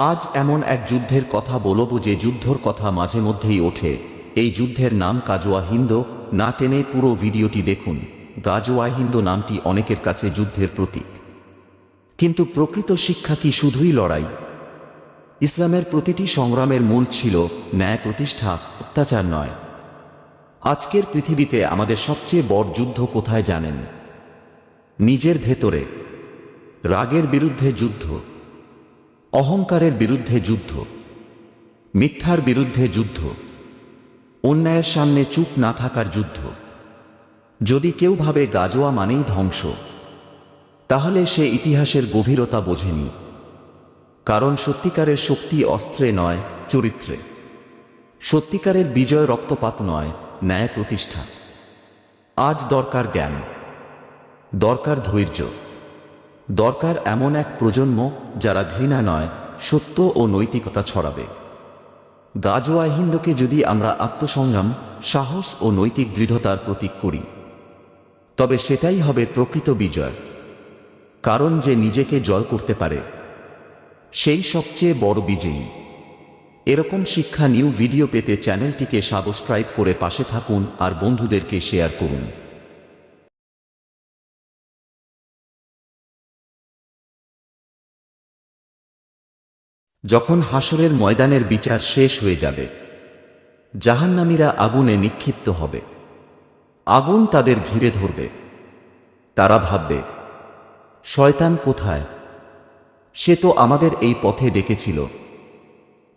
আজ এমন এক যুদ্ধের কথা বলব যে যুদ্ধর কথা মাঝে মধ্যেই ওঠে। এই যুদ্ধের নাম কাজোয়া হিন্দ, না টেনে পুরো ভিডিওটি দেখুন। গাজোয়া হিন্দ নামটি অনেকের কাছে যুদ্ধের প্রতীক। কিন্তু প্রকৃত শিক্ষা কি শুধুই লড়াই? ইসলামের প্রতিটি সংগ্রামের মূল ছিল ন্যায় প্রতিষ্ঠা, অত্যাচার নয়। আজকের পৃথিবীতে আমাদের সবচেয়ে বড় যুদ্ধ কোথায় জানেন? নিজের ভেতরে। রাগের বিরুদ্ধে যুদ্ধ। অহংকারের বিরুদ্ধে যুদ্ধ, মিথ্যার বিরুদ্ধে যুদ্ধ, অন্যায়ের সামনে চুপ না থাকার যুদ্ধ। যদি কেউ ভাবে গাজোয়া মানেই ধ্বংস, তাহলে সে ইতিহাসের গভীরতা বোঝেনি, কারণ সত্যিকারের শক্তি অস্ত্রে নয়, চরিত্রে। সত্যিকারের বিজয় রক্তপাত নয়, ন্যায় প্রতিষ্ঠা। আজ দরকার জ্ঞান, দরকার ধৈর্য। দরকার এমন এক প্রজন্ম যারা ঘৃণা নয়, সত্য ও নৈতিকতা ছড়াবে। গাজোয়া হিন্দকে যদি আমরা আত্মসংগ্রাম, সাহস ও নৈতিক দৃঢ়তার প্রতীক করি, তবে সেটাই হবে প্রকৃত বিজয়। কারণ যে নিজেকে জয় করতে পারে, সেই সবচেয়ে বড় বিজয়ী। এরকম শিক্ষা নিউ ভিডিও পেতে চ্যানেলটিকে সাবস্ক্রাইব করে পাশে থাকুন আর বন্ধুদেরকে শেয়ার করুন। যখন হাসরের ময়দানের বিচার শেষ হয়ে যাবে, জাহান্নামীরা আগুনে নিক্ষিপ্ত হবে। আগুন তাদের ঘিরে ধরবে। তারা ভাববে, শয়তান কোথায়? সে তো আমাদের এই পথে ডেকেছিল।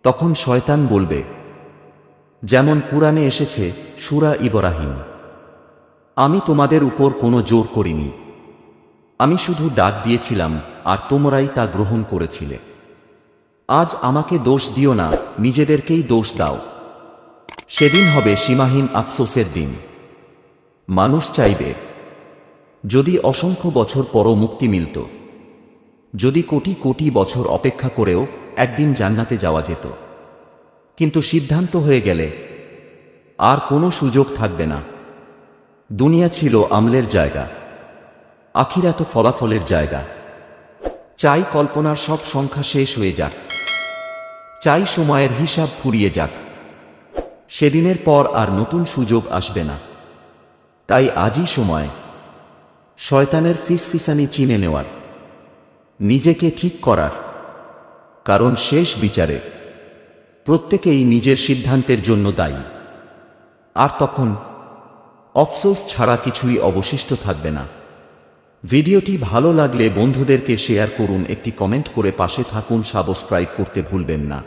তখন শয়তান বলবে, যেমন কুরআনে এসেছে সুরা ইব্রাহিম, আমি তোমাদের উপর কোনো জোর করিনি। আমি শুধু ডাক দিয়েছিলাম আর তোমরাই তা গ্রহণ করেছিলে। আজ আমাকে দোষ দিও না, নিজেদেরকেই দোষ দাও। সেদিন হবে সীমাহীন আফসোসের দিন। মানুষ চাইবে, যদি অসংখ্য বছর পরও মুক্তি মিলত, যদি কোটি কোটি বছর অপেক্ষা করেও একদিন জান্নাতে যাওয়া যেত। কিন্তু সিদ্ধান্ত হয়ে গেলে আর কোনো সুযোগ থাকবে না। দুনিয়া ছিল আমলের জায়গা আখিরাত ফলাফলের জায়গা। চাই কল্পনার সব সংখ্যা শেষ হয়ে যাক। চাই সময়ের হিসাব ফুরিয়ে যাক। সেদিনের পর আর নতুন সুযোগ আসবে না। তাই আজই সময়। শয়তানের ফিসফিসানি চিনে নেওয়ার। নিজেকে ঠিক করার। কারণ শেষ বিচারে। প্রত্যেকেই নিজের সিদ্ধান্তের জন্য দায়ী। আর তখন অফসোস ছাড়া কিছুই অবশিষ্ট থাকবে না। ভিডিওটি ভালো লাগলে বন্ধুদেরকে শেয়ার করুন, একটি কমেন্ট করে পাশে থাকুন, সাবস্ক্রাইব করতে ভুলবেন না।